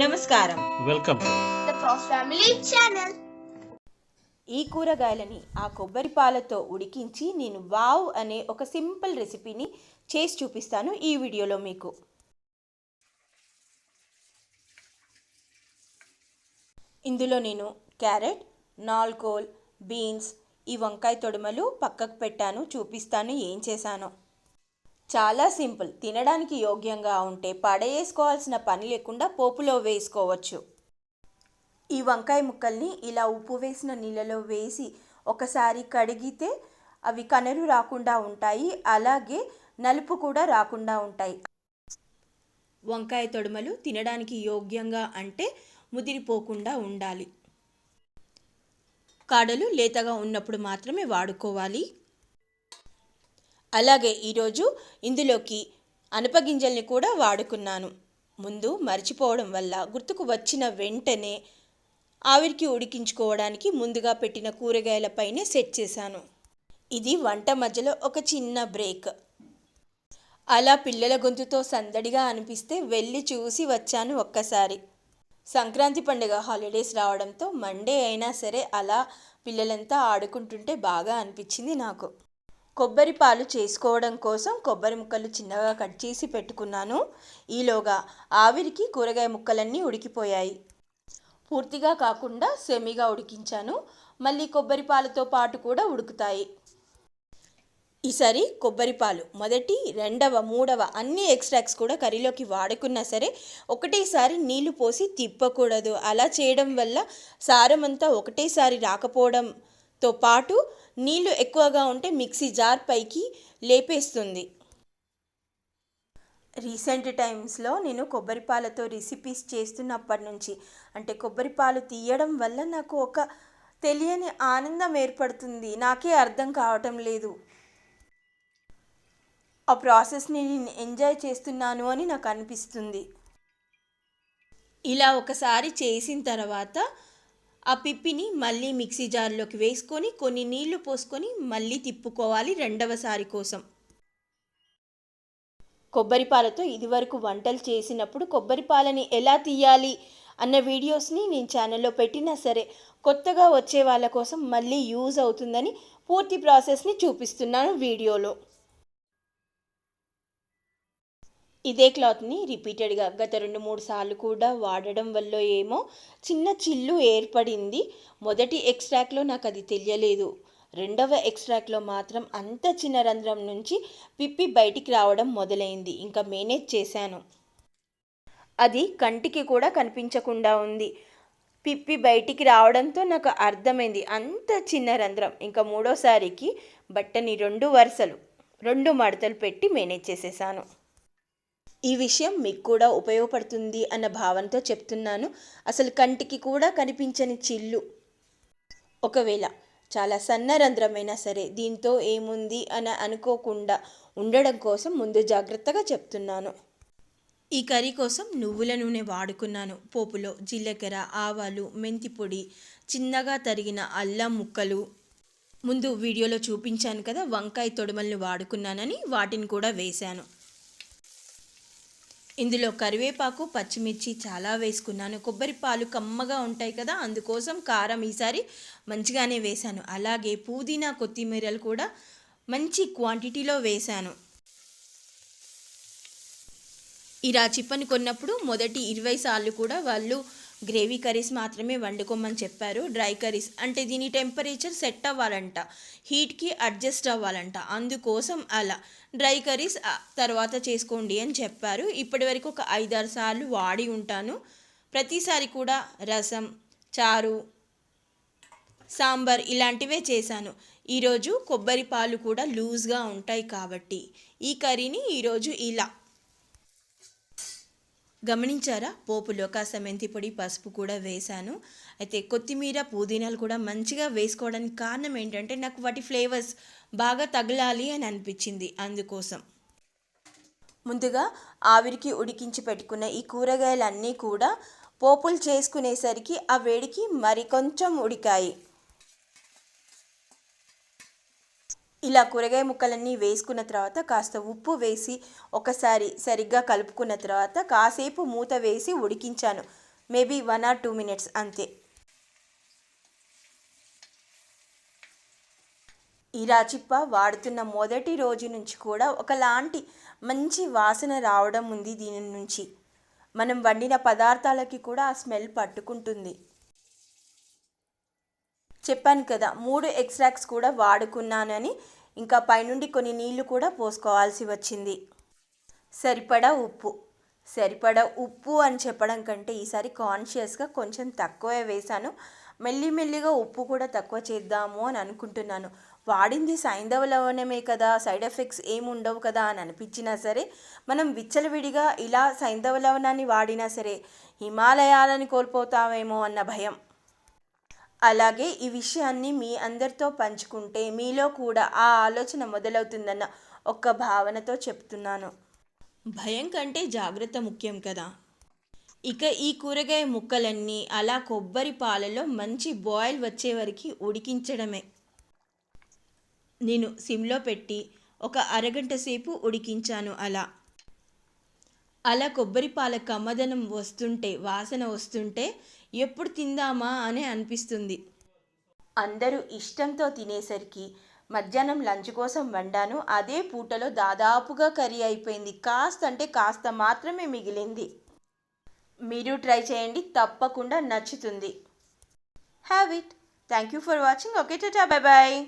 నమస్కారం. Welcome. To the Prof Family channel. ఈ కూరగాయలని ఆ కొబ్బరి పాలతో ఉడికించి నేను వావ్ అనే ఒక సింపుల్ రెసిపీని చేసి చూపిస్తాను ఈ వీడియోలో మీకు. ఇందులో నేను క్యారెట్ నాల్కోల్ బీన్స్ ఈ వంకాయ తొడుమలు పక్కకు పెట్టాను చూపిస్తాను ఏం చేశానో. చాలా సింపుల్. తినడానికి యోగ్యంగా ఉంటే పడేసుకోవాల్సిన పని లేకుండా పోపులో వేసుకోవచ్చు. ఈ వంకాయ ముక్కల్ని ఇలా ఉప్పు వేసిన నీళ్ళలో వేసి ఒకసారి కడిగితే అవి కనరు రాకుండా ఉంటాయి. అలాగే నలుపు కూడా రాకుండా ఉంటాయి. వంకాయ తొడుమలు తినడానికి యోగ్యంగా అంటే ముదిరిపోకుండా ఉండాలి. కాడలు లేతగా ఉన్నప్పుడు మాత్రమే వాడుకోవాలి. అలాగే ఈరోజు ఇందులోకి అనపగింజల్ని కూడా వాడుకున్నాను. ముందు మర్చిపోవడం వల్ల గుర్తుకు వచ్చిన వెంటనే ఆవిరికి ఉడికించుకోవడానికి ముందుగా పెట్టిన కూరగాయలపైనే సెట్ చేశాను. ఇది వంట మధ్యలో ఒక చిన్న బ్రేక్. అలా పిల్లల గొంతుతో సందడిగా అనిపిస్తే వెళ్ళి చూసి వచ్చాను ఒక్కసారి. సంక్రాంతి పండుగ హాలిడేస్ రావడంతో మండే అయినా సరే అలా పిల్లలంతా ఆడుకుంటుంటే బాగా అనిపించింది నాకు. కొబ్బరి పాలు చేసుకోవడం కోసం కొబ్బరి ముక్కలు చిన్నగా కట్ చేసి పెట్టుకున్నాను. ఈలోగా ఆవిరికి కూరగాయ ముక్కలన్నీ ఉడికిపోయాయి. పూర్తిగా కాకుండా సెమీగా ఉడికించాను. మళ్ళీ కొబ్బరి పాలతో పాటు కూడా ఉడుకుతాయి. ఈసారి కొబ్బరి పాలు మొదటి రెండవ మూడవ అన్ని ఎక్స్ట్రాక్ట్స్ కూడా కర్రీలోకి వాడుకున్నా సరే ఒకటేసారి నీళ్ళు పోసి తిప్పకూడదు. అలా చేయడం వల్ల సారం అంతా ఒకటేసారి రాకపోవడంతో పాటు నీళ్ళు ఎక్కువగా ఉంటే మిక్సీ జార్ పైకి లేపేస్తుంది. రీసెంట్ టైమ్స్లో నేను కొబ్బరి పాలతో రెసిపీస్ చేస్తున్నప్పటి నుంచి అంటే కొబ్బరి పాలు తీయడం వల్ల నాకు ఒక తెలియని ఆనందం ఏర్పడుతుంది. నాకే అర్థం కావటం లేదు. ఆ ప్రాసెస్ని నేను ఎంజాయ్ చేస్తున్నాను అని నాకు అనిపిస్తుంది. ఇలా ఒకసారి చేసిన తర్వాత ఆ పిప్పిని మళ్ళీ మిక్సీ జార్లోకి వేసుకొని కొన్ని నీళ్ళు పోసుకొని మళ్ళీ తిప్పుకోవాలి రెండవసారి కోసం. కొబ్బరి పాలతో ఇదివరకు వంటలు చేసినప్పుడు కొబ్బరి పాలని ఎలా తీయాలి అన్న వీడియోస్ని నేను ఛానల్లో పెట్టినా సరే కొత్తగా వచ్చే వాళ్ళ కోసం మళ్ళీ యూజ్ అవుతుందని పూర్తి ప్రాసెస్ని చూపిస్తున్నాను వీడియోలో. ఇదే క్లాత్ని రిపీటెడ్గా గత రెండు మూడు సార్లు కూడా వాడడం వల్ల ఏమో చిన్న చిల్లు ఏర్పడింది. మొదటి ఎక్స్ట్రాక్ట్లో నాకు అది తెలియలేదు. రెండవ ఎక్స్ట్రాక్ట్లో మాత్రం అంత చిన్న రంధ్రం నుంచి పిప్పి బయటికి రావడం మొదలైంది. ఇంకా మేనేజ్ చేశాను. అది కంటికి కూడా కనిపించకుండా ఉంది. పిప్పి బయటికి రావడంతో నాకు అర్థమైంది. అంత చిన్న రంధ్రం. ఇంకా మూడోసారికి బట్టని రెండు వరుసలు రెండు మడతలు పెట్టి మేనేజ్ చేసేసాను. ఈ విషయం మీకు కూడా ఉపయోగపడుతుంది అన్న భావనతో చెప్తున్నాను. అసలు కంటికి కూడా కనిపించని చిల్లు. ఒకవేళ చాలా సన్న రంధ్రమైనా సరే దీంతో ఏముంది అని అనుకోకుండా ఉండడం కోసం ముందు జాగ్రత్తగా చెప్తున్నాను. ఈ కర్రీ కోసం నువ్వుల నూనె వాడుకున్నాను. పోపులో జీలకర్ర ఆవాలు మెంతిపొడి చిన్నగా తరిగిన అల్లం ముక్కలు. ముందు వీడియోలో చూపించాను కదా వంకాయ తొడమల్ని వాడుకున్నానని వాటిని కూడా వేశాను. ఇందులో కరివేపాకు పచ్చిమిర్చి చాలా వేసుకున్నాను. కొబ్బరి పాలు కమ్మగా ఉంటాయి కదా అందుకోసం కారం ఈసారి మంచిగానే వేశాను. అలాగే పుదీనా కొత్తిమీరలు కూడా మంచి క్వాంటిటీలో వేశాను. ఇలా చిప్పని కొన్నప్పుడు మొదటి ఇరవై సార్లు కూడా వాళ్ళు గ్రేవీ కర్రీస్ మాత్రమే వండుకోమని చెప్పారు. డ్రై కర్రీస్ అంటే దీని టెంపరేచర్ సెట్ అవ్వాలంట. హీట్కి అడ్జస్ట్ అవ్వాలంట. అందుకోసం అలా డ్రై కర్రీస్ తర్వాత చేసుకోండి అని చెప్పారు. ఇప్పటి వరకు ఒక ఐదారు సార్లు వాడి ఉంటాను. ప్రతిసారి కూడా రసం చారు సాంబార్ ఇలాంటివే చేశాను. ఈరోజు కొబ్బరి పాలు కూడా లూజ్గా ఉంటాయి కాబట్టి ఈ కర్రీని ఈరోజు ఇలా గమనించారా? పోపులో కాస్త మెంతి పొడి పసుపు కూడా వేశాను. అయితే కొత్తిమీర పుదీనాలు కూడా మంచిగా వేసుకోవడానికి కారణం ఏంటంటే నాకు వాటి ఫ్లేవర్స్ బాగా తగలాలి అని అనిపించింది అందుకోసం. ముందుగా ఆవిరికి ఉడికించి పెట్టుకున్న ఈ కూరగాయలన్నీ కూడా పోపులు చేసుకునేసరికి ఆ వేడికి మరి కొంచెం ఉడికాయి. ఇలా కూరగాయ ముక్కలన్నీ వేసుకున్న తర్వాత కాస్త ఉప్పు వేసి ఒకసారి సరిగ్గా కలుపుకున్న తర్వాత కాసేపు మూత వేసి ఉడికించాను. Maybe one or two minutes అంతే. ఈ రాచిప్ప వాడుతున్న మొదటి రోజు నుంచి కూడా ఒకలాంటి మంచి వాసన రావడం ఉంది దీని నుంచి. మనం వండిన పదార్థాలకి కూడా ఆ స్మెల్ పట్టుకుంటుంది. చెప్పాను కదా మూడు ఎక్స్ట్రాక్ట్స్ కూడా వాడుకున్నానని. ఇంకా పైనుండి కొన్ని నీళ్ళు కూడా పోసుకోవాల్సి వచ్చింది. సరిపడా ఉప్పు. సరిపడా ఉప్పు అని చెప్పడం కంటే ఈసారి కాన్షియస్గా కొంచెం తక్కువే వేశాను. మెల్లిమెల్లిగా ఉప్పు కూడా తక్కువ చేద్దాము అని అనుకుంటున్నాను. వాడింది సైంధవ లవణమే కదా సైడ్ ఎఫెక్ట్స్ ఏమి ఉండవు కదా అని అనిపించినా సరే మనం విచ్చలవిడిగా ఇలా సైంధవ లవణాన్ని వాడినా సరే హిమాలయాలని కోల్పోతామేమో అన్న భయం. అలాగే ఈ విషయాన్ని మీ అందరితో పంచుకుంటే మీలో కూడా ఆ ఆలోచన మొదలవుతుందన్న ఒక్క భావనతో చెప్తున్నాను. భయం కంటే జాగ్రత్త ముఖ్యం కదా. ఇక ఈ కూరగాయ ముక్కలన్నీ అలా కొబ్బరి పాలలో మంచి బాయిల్ వచ్చే వరకు ఉడికించడమే. నేను సిమ్లో పెట్టి ఒక అరగంట సేపు ఉడికించాను అలా. అలా కొబ్బరిపాల కమ్మదనం వస్తుంటే వాసన వస్తుంటే ఎప్పుడు తిందామా అని అనిపిస్తుంది. అందరూ ఇష్టంతో తినేసరికి మధ్యాహ్నం లంచ్ కోసం వండాను. అదే పూటలో దాదాపుగా కర్రీ అయిపోయింది. కాస్త అంటే కాస్త మాత్రమే మిగిలింది. మీరు ట్రై చేయండి తప్పకుండా నచ్చుతుంది. Have it. Thank you for watching. Okay tata. Bye bye